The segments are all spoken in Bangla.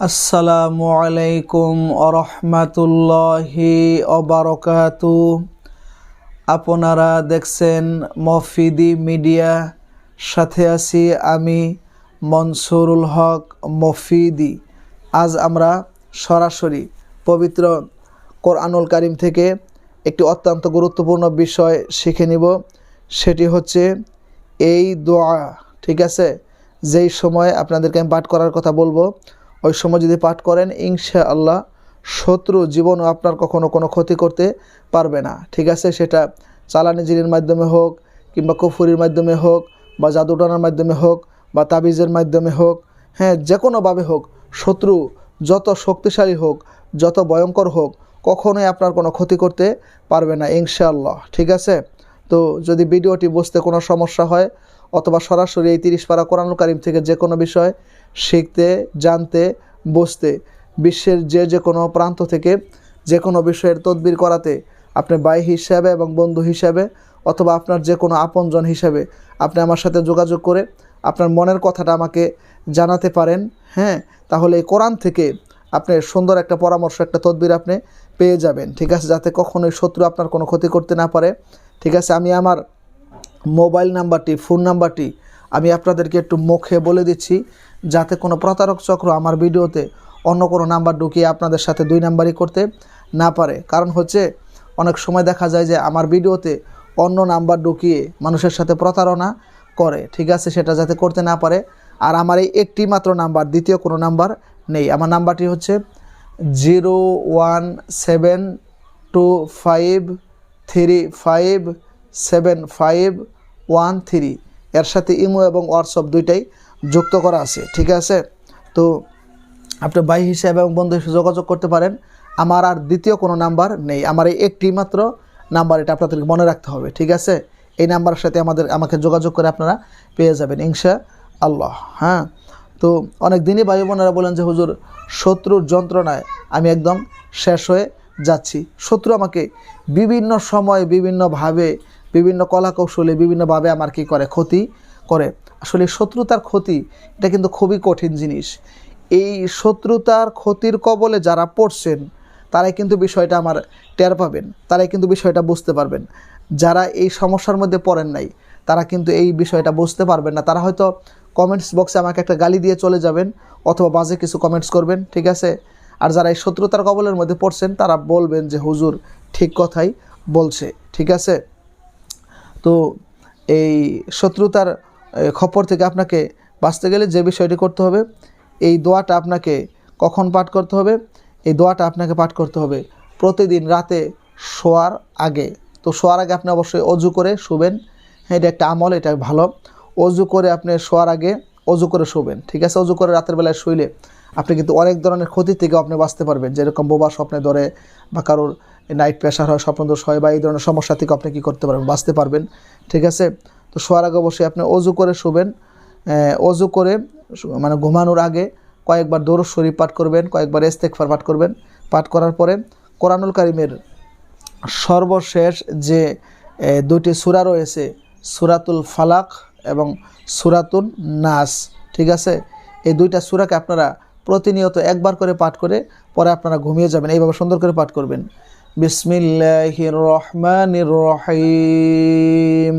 আসসালামু আলাইকুম আরহামাতুল্লাহি অবারকাতু আপনারা দেখছেন মফিদি মিডিয়া, সাথে আছি আমি মনসুরুল হক মফিদি। আজ আমরা সরাসরি পবিত্র কোরআনুল কারিম থেকে একটি অত্যন্ত গুরুত্বপূর্ণ বিষয় শিখে নিব। সেটি হচ্ছে এই দোয়া, ঠিক আছে? যেই সময় আপনাদেরকে আমি পাঠ করার কথা বলব ওই সময় যদি পাঠ করেন ইনশা আল্লাহ শত্রু জীবনও আপনার কখনো কোনো ক্ষতি করতে পারবে না। ঠিক আছে? সেটা চালানি জিনির মাধ্যমে হোক কিংবা কুফুরির মাধ্যমে হোক বা জাদুটানার মাধ্যমে হোক বা তাবিজের মাধ্যমে হোক হ্যাঁ যে কোনোভাবে হোক, শত্রু যত শক্তিশালী হোক, যত ভয়ঙ্কর হোক, কখনোই আপনার কোনো ক্ষতি করতে পারবে না, ইনশাআল্লাহ। ঠিক আছে? তো যদি ভিডিওটি বুঝতে কোনো সমস্যা হয়, অথবা সরাসরি এই তিরিশ পারা কোরআন কারিম থেকে যে কোনো বিষয় শিখতে, জানতে, বুঝতে। বিশ্বের যে যে কোনো প্রান্ত থেকে যে কোনো বিষয়ের তদবির করাতে আপনি ভাই হিসাবে এবং বন্ধু হিসাবে অথবা আপনার যে কোনো আপনজন হিসাবে আপনি আমার সাথে যোগাযোগ করে আপনার মনের কথাটা আমাকে জানাতে পারেন হ্যাঁ? তাহলে এই কোরআন থেকে আপনি সুন্দর একটা পরামর্শ, একটা তদবির আপনি পেয়ে যাবেন, ঠিক আছে? যাতে কখনোই শত্রু আপনার কোনো ক্ষতি করতে না পারে, ঠিক আছে? আমি আমার মোবাইল নাম্বারটি, ফোন নাম্বারটি আমি আপনাদেরকে একটু মুখে বলে দিচ্ছি। যাতে কোনো প্রতারক চক্র আমার ভিডিওতে অন্য কোনো নাম্বার ঢুকিয়ে আপনাদের সাথে দুই নাম্বারই করতে না পারে। কারণ হচ্ছে, অনেক সময় দেখা যায় যে আমার ভিডিওতে অন্য নাম্বার ঢুকিয়ে মানুষের সাথে প্রতারণা করে, ঠিক আছে? সেটা যাতে করতে না পারে। আর আমার এই একটি মাত্র নাম্বার, দ্বিতীয় কোনো নাম্বার নেই। আমার নাম্বারটি হচ্ছে zero one seven two five three five seven five one three. এর সাথে ইমো এবং হোয়াটসঅ্যাপ দুইটাই যুক্ত করা আছে, ঠিক আছে? তো আপনি ভাই হিসাবে এবং বন্ধু হিসেবে যোগাযোগ করতে পারেন। আমার আর দ্বিতীয় কোনো নাম্বার নেই। আমার এই একটি মাত্র নাম্বার, এটা আপনাদেরকে মনে রাখতে হবে, ঠিক আছে? এই নাম্বারের সাথে আমাদের, আমাকে যোগাযোগ করে আপনারা পেয়ে যাবেন ইনশা আল্লাহ হ্যাঁ? তো অনেক দিনই ভাই বোনেরা বলেন যে, হুজুর, শত্রুর যন্ত্রণায় আমি একদম শেষ হয়ে যাচ্ছি। শত্রু আমাকে বিভিন্ন সময়, বিভিন্নভাবে, বিভিন্ন কলা কৌশলে বিভিন্নভাবে আমার কি করে? ক্ষতি করে। আসলে শত্রুতার ক্ষতি, এটা কিন্তু খুবই কঠিন জিনিস। এই শত্রুতার ক্ষতির কবলে যারা পড়ছেন, তারাই কিন্তু বিষয়টা আমার টের পাবেন, তারাই কিন্তু বিষয়টা বুঝতে পারবেন। যারা এই সমস্যার মধ্যে পড়েন নাই, তারা কিন্তু এই বিষয়টা বুঝতে পারবেন না। তারা হয়তো কমেন্টস বক্সে আমাকে একটা গালি দিয়ে চলে যাবেন, অথবা বাজে কিছু কমেন্টস করবেন, ঠিক আছে? আর যারা এই শত্রুতার কবলের মধ্যে পড়ছেন, তারা বলবেন যে, হুজুর, ঠিক কথাই বলছে। ঠিক আছে? তো এই শত্রুতার এ, খপ্পর থেকে আপনাকে বাঁচতে গেলে যে বিষয়টি করতে হবে এই দোয়াটা আপনাকে কখন পাঠ করতে হবে? এই দোয়াটা আপনাকে পাঠ করতে হবে প্রতিদিন রাতে শোয়ার আগে। তো শোয়ার আগে আপনি অবশ্যই অজু করে শুবেন। হ্যাঁ এটা একটা আমল এটা ভালো। অজু করে আপনি শোয়ার আগে অজু করে শুবেন ঠিক আছে? অজু করে রাতের বেলায় শুইলে আপনি কিন্তু অনেক ধরনের ক্ষতি থেকে আপনি বাঁচতে পারবেন। যেরকম বোবা স্বপ্নে ধরে বা কারোর নাইট প্রেশার হয় স্বপ্নদোষ হয় বা এই ধরনের সমস্যা থেকে আপনি কী করতে পারবেন? বাঁচতে পারবেন ঠিক আছে? তো শোয়ার আগে অবশ্যই আপনি অজু করে শুবেন। অজু করে মানে ঘুমানোর আগে কয়েকবার দরুদ শরীফ পাঠ করবেন, কয়েকবার ইস্তেকফার পাঠ করবেন। পাঠ করার পরে কোরআনুল কারিমের সর্বশেষ যে দুটি সূরা রয়েছে, সুরাতুল ফালাক এবং সুরাতুল নাস, ঠিক আছে? এই দুইটা সূরাকে আপনারা প্রতিনিয়ত একবার করে পাঠ করে পরে আপনারা ঘুমিয়ে যাবেন। এইভাবে সুন্দর করে পাঠ করবেন। বিসমিল্লাহির রহমানির রহিম।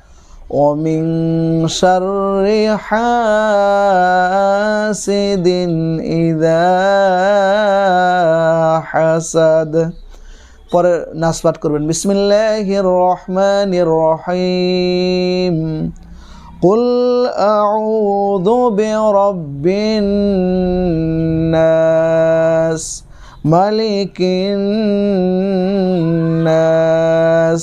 ومن شر حاسد إذا حسد পরে নাচ পাঠ করবেন বিসমিল্লাহির রহমানির রহিম قل أعوذ برب الناس ملك الناس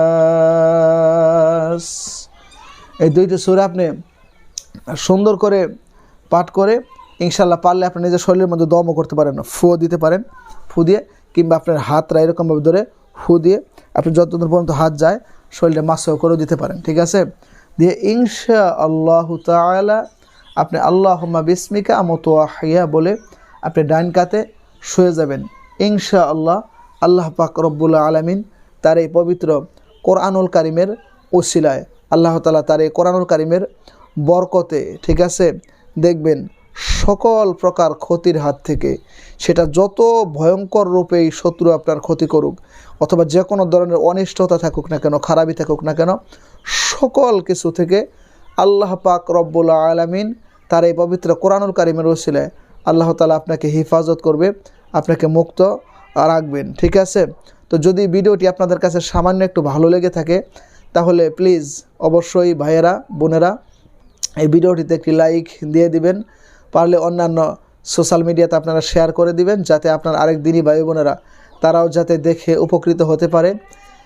এই দুইটি সুরা আপনি সুন্দর করে পাঠ করে ইনশাল্লাহ পারলে আপনি নিজের শরীরের মধ্যে দমও করতে পারেন, ফু দিতে পারেন, ফু দিয়ে কিংবা আপনার হাতরা এরকমভাবে ধরে ফু দিয়ে আপনি যতদূর পর্যন্ত হাত যায় শরীরে মাসও করেও দিতে পারেন, ঠিক আছে? দিয়ে ইনশা আল্লাহ তালা আপনি আল্লাহ বিস্মিকা আমতোয়াহিয়া বলে আপনি ডাইন কাতে শুয়ে যাবেন। ইনশা আল্লাহ আল্লাহ পাক রব্বুল আলমিন তার এই পবিত্র কোরআনুল কারিমের ওসিলায় আল্লাহ তালা তার এই কোরআনুল কারিমের বরকতে, ঠিক আছে, দেখবেন সকল প্রকার ক্ষতির হাত থেকে, সেটা যত ভয়ঙ্কর রূপেই শত্রু আপনার ক্ষতি করুক, অথবা যে কোনো ধরনের অনিষ্টতা থাকুক না কেন, খারাপই থাকুক না কেন, সকল কিছু থেকে আল্লাহ পাক রব্বুল আলমিন তার এই পবিত্র কোরআনুল কারিমের ওসিলায় আল্লাহ তালা আপনাকে হেফাজত করবে, আপনাকে মুক্ত রাখবেন, ঠিক আছে? তো যদি ভিডিওটি আপনাদের কাছে সামান্য একটু ভালো লেগে থাকে তাহলে প্লিজ অবশ্যই ভাইয়েরা, বোনেরা, এই ভিডিওটিতে একটি লাইক দিয়ে দিবেন। পারলে অন্যান্য সোশ্যাল মিডিয়াতে আপনারা শেয়ার করে দিবেন, যাতে আপনার আরেক দিনই ভাই বোনেরা, তারাও যাতে দেখে উপকৃত হতে পারে।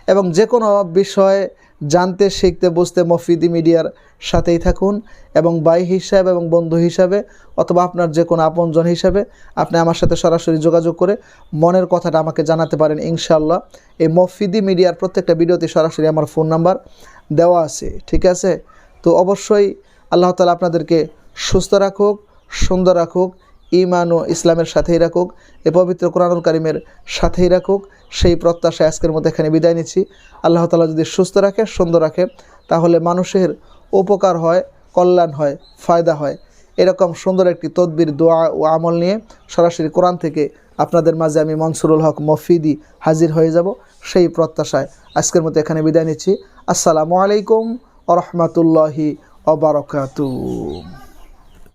এবং যে কোনো বিষয়ে জানতে, শিখতে, বুঝতে মফিদি মিডিয়ার সাথেই থাকুন এবং ভাই হিসাবে এবং বন্ধু হিসাবে অথবা আপনার যে কোনো আপনজন হিসাবে আপনি আমার সাথে সরাসরি যোগাযোগ করে মনের কথাটা আমাকে জানাতে পারেন ইনশাল্লাহ এই মফিদি মিডিয়ার প্রত্যেকটা ভিডিওতে সরাসরি আমার ফোন নাম্বার দেওয়া আছে, ঠিক আছে? তো অবশ্যই আল্লাহ তালা আপনাদেরকে সুস্থ রাখুক, সুন্দর রাখুক ইমান ও ইসলামের সাথেই রাখুক, এ পবিত্র কোরআনুল কারিমের সাথেই রাখুক। সেই প্রত্যাশায় আজকের মধ্যে এখানে বিদায় নিচ্ছি। আল্লাহ তালা যদি সুস্থ রাখে, সুন্দর রাখে, তাহলে মানুষের উপকার হয়, কল্যাণ হয়, ফায়দা হয়। এরকম সুন্দর একটি তদবির, দোয়া ও আমল নিয়ে সরাসরি কোরআন থেকে আপনাদের মাঝে আমি মনসুরুল হক মফিদি হাজির হয়ে যাব। সেই প্রত্যাশায় আজকের মতো এখানে বিদায় নিচ্ছি। আসসালামু আলাইকুম আ রহমতুল্লাহি অবরকাতু